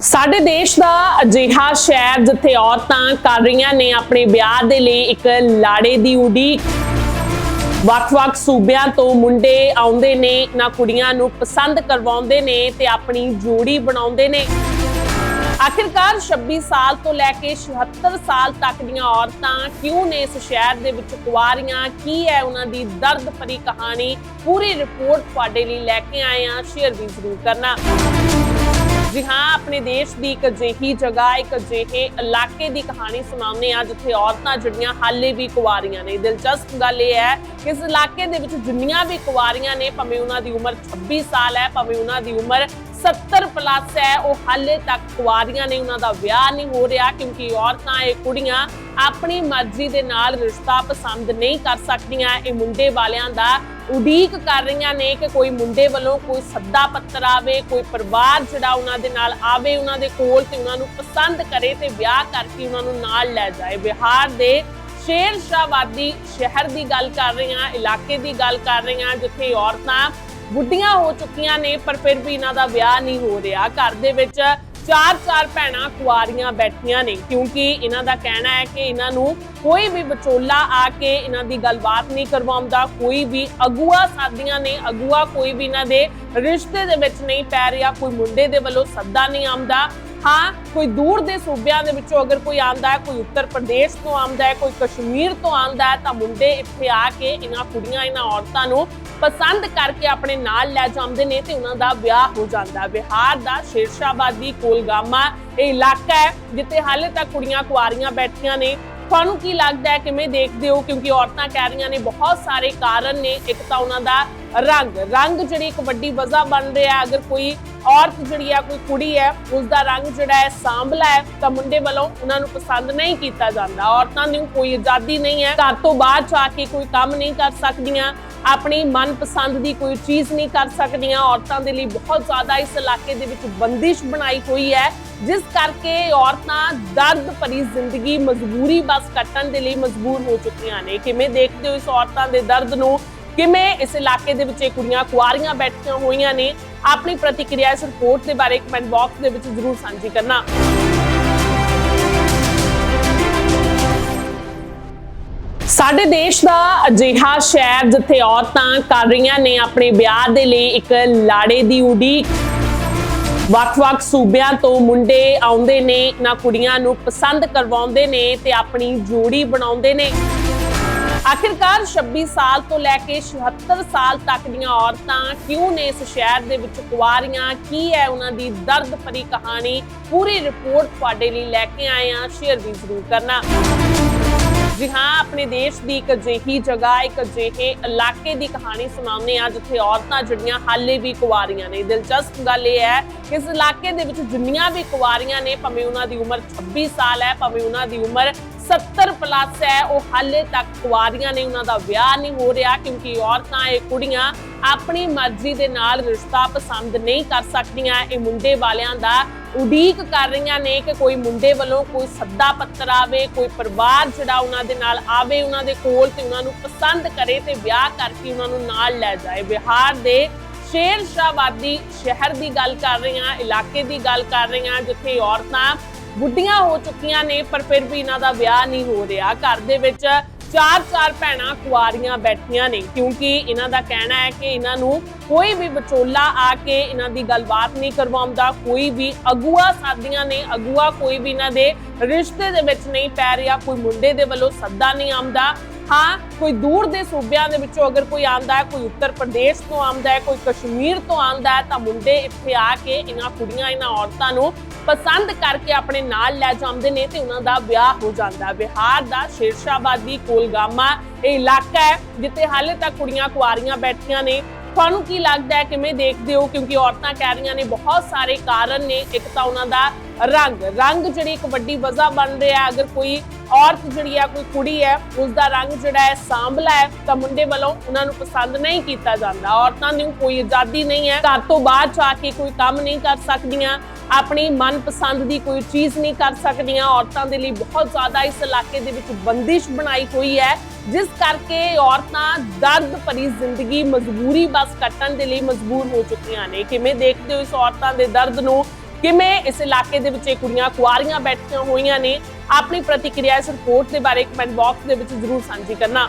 ਸਾਡੇ ਦੇਸ਼ ਦਾ ਅਜਿਹਾ ਸ਼ਹਿਰ ਜਿੱਥੇ ਔਰਤਾਂ ਕਰ ਰਹੀਆਂ ਨੇ ਆਪਣੇ ਵਿਆਹ ਦੇ ਲਈ ਇੱਕ ਲਾੜੇ ਦੀ ਉਡੀਕ। ਵੱਖ-ਵੱਖ ਸੂਬਿਆਂ ਤੋਂ ਮੁੰਡੇ ਆਉਂਦੇ ਨੇ ਨਾ ਕੁੜੀਆਂ ਨੂੰ ਪਸੰਦ ਕਰਵਾਉਂਦੇ ਨੇ ਤੇ ਆਪਣੀ ਜੋੜੀ ਬਣਾਉਂਦੇ ਨੇ। ਆਖਿਰਕਾਰ 26 ਸਾਲ ਤੋਂ ਲੈ ਕੇ 76 ਸਾਲ ਤੱਕ ਦੀਆਂ ਔਰਤਾਂ ਕਿਉਂ ਨੇ ਇਸ ਸ਼ਹਿਰ ਦੇ ਵਿੱਚ ਕੁਆਰੀਆਂ ਕੀ ਹੈ ਉਹਨਾਂ ਦੀ ਦਰਦ ਭਰੀ ਕਹਾਣੀ? ਪੂਰੀ ਰਿਪੋਰਟ ਤੁਹਾਡੇ ਲਈ ਲੈ ਕੇ ਆਏ ਹਾਂ। ਸ਼ੇਅਰ ਵੀ ਜ਼ਰੂਰ ਕਰਨਾ। ਜੀ ਹਾਂ ਆਪਣੇ ਦੇਸ਼ ਦੀ ਇੱਕ ਅਜਿਹੀ ਜਗ੍ਹਾ, ਇੱਕ ਅਜਿਹੇ ਇਲਾਕੇ ਦੀ ਕਹਾਣੀ ਸੁਣਾਉਂਦੇ ਆ ਜਿੱਥੇ ਔਰਤਾਂ ਜਿਹੜੀਆਂ ਹਾਲੇ ਵੀ ਕੁਆਰੀਆਂ ਨੇ। ਦਿਲਚਸਪ ਗੱਲ ਇਹ ਹੈ ਕਿ ਇਸ ਇਲਾਕੇ ਦੇ ਵਿੱਚ ਜਿੰਨੀਆਂ ਵੀ ਕੁਆਰੀਆਂ ਨੇ, ਭਾਵੇਂ ਉਹਨਾਂ ਦੀ ਉਮਰ 26 ਸਾਲ ਹੈ, ਭਾਵੇਂ ਉਹਨਾਂ ਦੀ ਉਮਰ 70 ਪਲੱਸ ਹੈ, ਉਹ ਹਾਲੇ ਤੱਕ ਕੁਆਰੀਆਂ ਨੇ ਉਹਨਾਂ ਦਾ ਵਿਆਹ ਨਹੀਂ ਹੋ ਰਿਹਾ, ਕਿਉਂਕਿ ਔਰਤਾਂ, ਇਹ ਕੁੜੀਆਂ ਆਪਣੀ ਮਰਜ਼ੀ ਦੇ ਨਾਲ ਰਿਸ਼ਤਾ ਪਸੰਦ ਨਹੀਂ ਕਰ ਸਕਦੀਆਂ। ਇਹ ਮੁੰਡੇ ਵਾਲਿਆਂ ਦਾ ਉਡੀਕ ਕਰ ਰਹੀਆਂ ਨੇ ਕਿ ਕੋਈ ਮੁੰਡੇ ਵੱਲੋਂ ਕੋਈ ਸੱਦਾ ਪੱਤਰ ਆਵੇ, ਕੋਈ ਪਰਿਵਾਰ ਜਿਹੜਾ ਉਹਨਾਂ ਦੇ ਨਾਲ ਆਵੇ, ਉਹਨਾਂ ਦੇ ਕੋਲ ਤੇ ਉਹਨਾਂ ਨੂੰ ਪਸੰਦ ਕਰੇ ਤੇ ਵਿਆਹ ਕਰਕੇ ਉਹਨਾਂ ਨੂੰ ਨਾਲ ਲੈ ਜਾਏ। ਬਿਹਾਰ ਦੇ ਸ਼ੇਰ ਸ਼ਾਹਬਾਦੀ ਸ਼ਹਿਰ ਦੀ ਗੱਲ ਕਰ ਰਹੇ ਹਾਂ, ਇਲਾਕੇ ਦੀ ਗੱਲ ਕਰ ਰਹੇ ਹਾਂ, ਜਿੱਥੇ ਔਰਤਾਂ ਬੁੱਢੀਆਂ ਹੋ ਚੁੱਕੀਆਂ ਨੇ, ਪਰ ਫਿਰ ਵੀ ਇਹਨਾਂ ਦਾ ਵਿਆਹ ਨਹੀਂ ਹੋ ਰਿਹਾ। ਘਰ ਦੇ ਵਿੱਚ ਚਾਰ ਚਾਰ ਭੈਣਾਂ ਕੁਆਰੀਆਂ ਬੈਠੀਆਂ ਨੇ, ਕਿਉਂਕਿ ਇਹਨਾਂ ਦਾ ਕਹਿਣਾ ਹੈ ਕਿ ਇਹਨਾਂ ਨੂੰ ਕੋਈ ਵੀ ਵਿਚੋਲਾ ਆ ਕੇ ਇਹਨਾਂ ਦੀ ਗੱਲਬਾਤ ਨਹੀਂ ਕਰਵਾਉਂਦਾ, ਕੋਈ ਵੀ ਅਗੂਆ ਸਾਦੀਆਂ ਨੇ, ਅਗੂਆ ਕੋਈ ਵੀ ਇਹਨਾਂ ਦੇ ਰਿਸ਼ਤੇ ਦੇ ਵਿੱਚ ਨਹੀਂ ਪੈ ਰਿਹਾ, ਕੋਈ ਮੁੰਡੇ ਦੇ ਵੱਲੋਂ ਸੱਦਾ ਨਹੀਂ ਆਉਂਦਾ ਹਾਂ, ਕੋਈ ਦੂਰ ਦੇ ਸੂਬਿਆਂ ਦੇ ਵਿੱਚੋਂ ਅਗਰ ਕੋਈ ਆਂਦਾ ਹੈ, ਕੋਈ ਉੱਤਰ ਪ੍ਰਦੇਸ਼ ਤੋਂ ਆਂਦਾ ਹੈ, ਕੋਈ ਕਸ਼ਮੀਰ ਤੋਂ ਆਂਦਾ ਹੈ, ਤਾਂ ਮੁੰਡੇ ਇੱਥੇ ਆ ਕੇ ਇਹਨਾਂ ਕੁੜੀਆਂ, ਇਹਨਾਂ ਔਰਤਾਂ ਨੂੰ ਪਸੰਦ ਕਰਕੇ ਆਪਣੇ ਨਾਲ ਲੈ ਜਾਂਦੇ ਨੇ ਤੇ ਉਹਨਾਂ ਦਾ ਵਿਆਹ ਹੋ ਜਾਂਦਾ ਬਿਹਾਰ ਦਾ ਸ਼ੇਰਸ਼ਾਬਾਦੀ ਕੋਲਗਾਮਾ ਇਹ ਇਲਾਕਾ ਹੈ, ਜਿੱਥੇ ਹਾਲੇ ਤੱਕ ਕੁੜੀਆਂ ਕੁਆਰੀਆਂ ਬੈਠੀਆਂ ਨੇ। ਤੁਹਾਨੂੰ ਕੀ ਲੱਗਦਾ ਹੈ, ਕਿਵੇਂ ਦੇਖਦੇ ਹੋ? ਕਿਉਂਕਿ ਔਰਤਾਂ ਕਹਿ ਰਹੀਆਂ ਨੇ, ਬਹੁਤ ਸਾਰੇ ਕਾਰਨ ਨੇ। ਇੱਕ ਤਾਂ ਉਹਨਾਂ ਦਾ ਰੰਗ। ਰੰਗ ਜਿਹੜੀ ਇੱਕ ਵੱਡੀ ਵਜ੍ਹਾ ਬਣ ਰਿਹਾ ਅਗਰ ਕੋਈ ਔਰਤ ਜਿਹੜੀ ਹੈ, ਕੋਈ ਕੁੜੀ ਹੈ ਉਸ ਦਾ ਰੰਗ ਜਿਹੜਾ ਹੈ ਸਾਂਵਲਾ ਹੈ, ਤਾਂ ਮੁੰਡੇ ਵੱਲੋਂ ਉਹਨਾਂ ਨੂੰ ਪਸੰਦ ਨਹੀਂ ਕੀਤਾ ਜਾਂਦਾ। ਔਰਤਾਂ ਨੂੰ ਕੋਈ ਆਜ਼ਾਦੀ ਨਹੀਂ ਹੈ। ਘਰ ਤੋਂ ਬਾਹਰ ਜਾ ਕੇ ਕੋਈ ਕੰਮ ਨਹੀਂ ਕਰ ਸਕਦੀਆਂ। ਆਪਣੀ ਮਨਪਸੰਦ ਦੀ ਕੋਈ ਚੀਜ਼ ਨਹੀਂ ਕਰ ਸਕਦੀਆਂ। ਔਰਤਾਂ ਦੇ ਲਈ ਬਹੁਤ ਜ਼ਿਆਦਾ ਇਸ ਇਲਾਕੇ ਦੇ ਵਿੱਚ ਬੰਦਿਸ਼ ਬਣਾਈ ਹੋਈ ਹੈ। ਜਿਸ ਕਰਕੇ ਔਰਤਾਂ ਦਰਦ ਭਰੀ ਜ਼ਿੰਦਗੀ ਮਜਬੂਰੀ ਬਸ ਕੱਟਣ ਦੇ ਲਈ ਮਜਬੂਰ ਹੋ ਚੁੱਕੀਆਂ ਨੇ। ਕਿਵੇਂ ਦੇਖਦੇ ਹੋ ਇਸ ਔਰਤਾਂ ਦੇ ਦਰਦ ਨੂੰ? ਕਿਵੇਂ ਇਸ ਇਲਾਕੇ ਦੇ ਵਿੱਚ ਇਹ ਕੁੜੀਆਂ ਕੁਆਰੀਆਂ ਬੈਠੀਆਂ ਹੋਈਆਂ ਨੇ, ਆਪਣੀ ਪ੍ਰਤੀਕਿਰਿਆ ਇਸ ਰਿਪੋਰਟ ਦੇ ਬਾਰੇ ਕਮੈਂਟ ਬਾਕਸ ਦੇ ਵਿੱਚ ਜ਼ਰੂਰ ਸਾਂਝੀ ਕਰਨਾ। ਸਾਡੇ ਦੇਸ਼ ਦਾ ਅਜਿਹਾ ਸ਼ਹਿਰ ਜਿੱਥੇ ਔਰਤਾਂ ਕਰ ਰਹੀਆਂ ਨੇ ਆਪਣੇ ਵਿਆਹ ਦੇ ਲਈ ਇੱਕ ਲਾੜੇ ਦੀ ਉਡੀਕ। ਵੱਖ-ਵੱਖ ਸੂਬਿਆਂ ਤੋਂ ਮੁੰਡੇ ਆਉਂਦੇ ਨੇ ਨਾ ਕੁੜੀਆਂ ਨੂੰ ਪਸੰਦ ਕਰਵਾਉਂਦੇ ਨੇ ਤੇ ਆਪਣੀ ਜੋੜੀ ਬਣਾਉਂਦੇ ਨੇ। ਆਖਿਰਕਾਰ 26 ਸਾਲ ਤੋਂ ਲੈ ਕੇ 76 ਸਾਲ ਤੱਕ ਦੀਆਂ ਔਰਤਾਂ ਕਿਉਂ ਨੇ ਇਸ ਸ਼ਹਿਰ ਦੇ ਵਿੱਚ ਕੁਆਰੀਆਂ ਕੀ ਹੈ ਉਹਨਾਂ ਦੀ ਦਰਦ ਭਰੀ ਕਹਾਣੀ? ਪੂਰੀ ਰਿਪੋਰਟ ਤੁਹਾਡੇ ਲਈ ਲੈ ਕੇ ਆਏ ਹਾਂ। ਸ਼ੇਅਰ ਵੀ ਜ਼ਰੂਰ ਕਰਨਾ। ਜੀ ਹਾਂ, ਆਪਣੇ ਦੇਸ਼ ਦੀ ਇੱਕ ਅਜਿਹੀ ਜਗ੍ਹਾ, ਇੱਕ ਅਜਿਹੇ ਇਲਾਕੇ ਦੀ ਕਹਾਣੀ ਸੁਣਾਉਂਦੇ ਆ ਜਿੱਥੇ ਔਰਤਾਂ ਜਿਹੜੀਆਂ ਹਾਲੇ ਵੀ ਕੁਆਰੀਆਂ ਨੇ। ਦਿਲਚਸਪ ਗੱਲ ਇਹ ਹੈ ਕਿ ਇਸ ਇਲਾਕੇ ਦੇ ਵਿੱਚ ਜਿੰਨੀਆਂ ਵੀ ਕੁਆਰੀਆਂ ਨੇ, ਭਾਵੇਂ ਉਹਨਾਂ ਦੀ ਉਮਰ 26 ਸਾਲ ਹੈ, ਭਾਵੇਂ ਉਹਨਾਂ ਦੀ ਉਮਰ 70 ਪਲੱਸ ਹੈ, ਉਹ ਹਾਲੇ ਤੱਕ ਕੁਆਰੀਆਂ ਨੇ ਉਹਨਾਂ ਦਾ ਵਿਆਹ ਨਹੀਂ ਹੋ ਰਿਹਾ ਕਿਉਂਕਿ ਔਰਤਾਂ ਇਹ ਕੁੜੀਆਂ ਆਪਣੀ ਮਰਜ਼ੀ ਦੇ ਨਾਲ ਰਿਸ਼ਤਾ ਪਸੰਦ ਨਹੀਂ ਕਰ ਸਕਦੀਆਂ। ਇਹ ਮੁੰਡੇ ਵਾਲਿਆਂ ਦਾ ਉਡੀਕ ਕਰ ਰਹੀਆਂ ਨੇ ਕਿ ਕੋਈ ਮੁੰਡੇ ਵੱਲੋਂ ਕੋਈ ਸੱਦਾ ਪੱਤਰ ਆਵੇ, ਕੋਈ ਪਰਿਵਾਰ ਜਿਹੜਾ ਉਹਨਾਂ ਦੇ ਨਾਲ ਆਵੇ, ਉਹਨਾਂ ਦੇ ਕੋਲ ਤੇ ਉਹਨਾਂ ਨੂੰ ਪਸੰਦ ਕਰੇ ਤੇ ਵਿਆਹ ਕਰਕੇ ਉਹਨਾਂ ਨੂੰ ਨਾਲ ਲੈ ਜਾਏ। ਬਿਹਾਰ ਦੇ ਸ਼ੇਰ ਸ਼ਾਹਬਾਦੀ ਸ਼ਹਿਰ ਦੀ ਗੱਲ ਕਰ ਰਹੇ ਹਾਂ ਇਲਾਕੇ ਦੀ ਗੱਲ ਕਰ ਰਹੇ ਹਾਂ ਜਿੱਥੇ ਔਰਤਾਂ ਬੁੱਢੀਆਂ ਹੋ ਚੁੱਕੀਆਂ ਨੇ, ਪਰ ਫਿਰ ਵੀ ਇਹਨਾਂ ਦਾ ਵਿਆਹ ਨਹੀਂ ਹੋ ਰਿਹਾ। ਘਰ ਦੇ ਵਿੱਚ ਚਾਰ ਚਾਰ ਭੈਣਾਂ ਕੁਆਰੀਆਂ ਬੈਠੀਆਂ ਨੇ, ਕਿਉਂਕਿ ਇਹਨਾਂ ਦਾ ਕਹਿਣਾ ਹੈ ਕਿ ਇਹਨਾਂ ਨੂੰ ਕੋਈ ਵੀ ਵਿਚੋਲਾ ਆ ਕੇ ਇਹਨਾਂ ਦੀ ਗੱਲਬਾਤ ਨਹੀਂ ਕਰਵਾਉਂਦਾ, ਕੋਈ ਵੀ ਅਗੂਆ ਸਾਦੀਆਂ ਨੇ, ਅਗੂਆ ਕੋਈ ਵੀ ਇਹਨਾਂ ਦੇ ਰਿਸ਼ਤੇ ਦੇ ਵਿੱਚ ਨਹੀਂ ਪੈ ਰਿਹਾ, ਕੋਈ ਮੁੰਡੇ ਦੇ ਵੱਲੋਂ ਸੱਦਾ ਨਹੀਂ ਆਉਂਦਾ। ਹਾਂ, ਕੋਈ ਦੂਰ ਦੇ ਸੂਬਿਆਂ ਦੇ ਵਿੱਚੋਂ ਅਗਰ ਕੋਈ ਆਂਦਾ ਹੈ, ਕੋਈ ਉੱਤਰ ਪ੍ਰਦੇਸ਼ ਤੋਂ ਆਂਦਾ ਹੈ, ਕੋਈ ਕਸ਼ਮੀਰ ਤੋਂ ਆਂਦਾ ਹੈ, ਤਾਂ ਮੁੰਡੇ ਇੱਥੇ ਆ ਕੇ ਇਹਨਾਂ ਕੁੜੀਆਂ, ਇਹਨਾਂ ਔਰਤਾਂ ਨੂੰ ਪਸੰਦ ਕਰਕੇ ਆਪਣੇ ਨਾਲ ਲੈ ਜਾਂਦੇ ਨੇ ਤੇ ਉਹਨਾਂ ਦਾ ਵਿਆਹ ਹੋ ਜਾਂਦਾ ਬਿਹਾਰ ਦਾ ਸ਼ੇਰਸ਼ਾਬਾਦੀ ਕੋਲਗਾਮਾ ਇਹ ਇਲਾਕਾ ਹੈ, ਜਿੱਥੇ ਹਾਲੇ ਤੱਕ ਕੁੜੀਆਂ ਕੁਆਰੀਆਂ ਬੈਠੀਆਂ ਨੇ। ਤੁਹਾਨੂੰ ਕੀ ਲੱਗਦਾ ਹੈ, ਕਿਵੇਂ ਦੇਖਦੇ ਹੋ? ਕਿਉਂਕਿ ਔਰਤਾਂ ਕਹਿ ਰਹੀਆਂ ਨੇ ਬਹੁਤ ਸਾਰੇ ਕਾਰਨ ਨੇ, ਇੱਕ ਤਾਂ ਉਹਨਾਂ ਦਾ ਰੰਗ। ਰੰਗ ਜਿਹੜੀ ਇੱਕ ਵੱਡੀ ਵਜ੍ਹਾ ਬਣ ਰਿਹਾ ਅਗਰ ਕੋਈ ਔਰਤ ਜਿਹੜੀ ਹੈ ਕੋਈ ਕੁੜੀ ਹੈ ਉਸ ਦਾ ਰੰਗ ਜਿਹੜਾ ਹੈ ਸਾਂਭਲਾ ਹੈ, ਤਾਂ ਮੁੰਡੇ ਵੱਲੋਂ ਉਹਨਾਂ ਨੂੰ ਪਸੰਦ ਨਹੀਂ ਕੀਤਾ ਜਾਂਦਾ। ਔਰਤਾਂ ਨੂੰ ਕੋਈ ਆਜ਼ਾਦੀ ਨਹੀਂ ਹੈ। ਘਰ ਤੋਂ ਬਾਹਰ ਜਾ ਕੇ ਕੋਈ ਕੰਮ ਨਹੀਂ ਕਰ ਸਕਦੀਆਂ, ਆਪਣੀ ਮਨਪਸੰਦ ਦੀ ਕੋਈ ਚੀਜ਼ ਨਹੀਂ ਕਰ ਸਕਦੀਆਂ। ਔਰਤਾਂ ਦੇ ਲਈ ਬਹੁਤ ਜ਼ਿਆਦਾ ਇਸ ਇਲਾਕੇ ਦੇ ਵਿੱਚ ਬੰਦਿਸ਼ ਬਣਾਈ ਹੋਈ ਹੈ, ਜਿਸ ਕਰਕੇ ਔਰਤਾਂ ਦਰਦ ਭਰੀ ਜ਼ਿੰਦਗੀ ਮਜਬੂਰੀ ਬਸ ਕੱਟਣ ਦੇ ਲਈ ਮਜਬੂਰ ਹੋ ਚੁੱਕੀਆਂ ਨੇ। ਕਿਵੇਂ ਦੇਖਦੇ ਹੋ ਇਸ ਔਰਤਾਂ ਦੇ ਦਰਦ ਨੂੰ? ਕਿਵੇਂ ਇਸ ਇਲਾਕੇ ਦੇ ਵਿੱਚ ਇਹ ਕੁੜੀਆਂ ਕੁਆਰੀਆਂ ਬੈਠੀਆਂ ਹੋਈਆਂ ਨੇ, ਆਪਣੀ ਪ੍ਰਤੀਕਿਰਿਆ ਇਸ ਰਿਪੋਰਟ ਦੇ ਬਾਰੇ ਕਮੈਂਟ ਬਾਕਸ ਦੇ ਵਿੱਚ ਜ਼ਰੂਰ ਸਾਂਝੀ ਕਰਨਾ।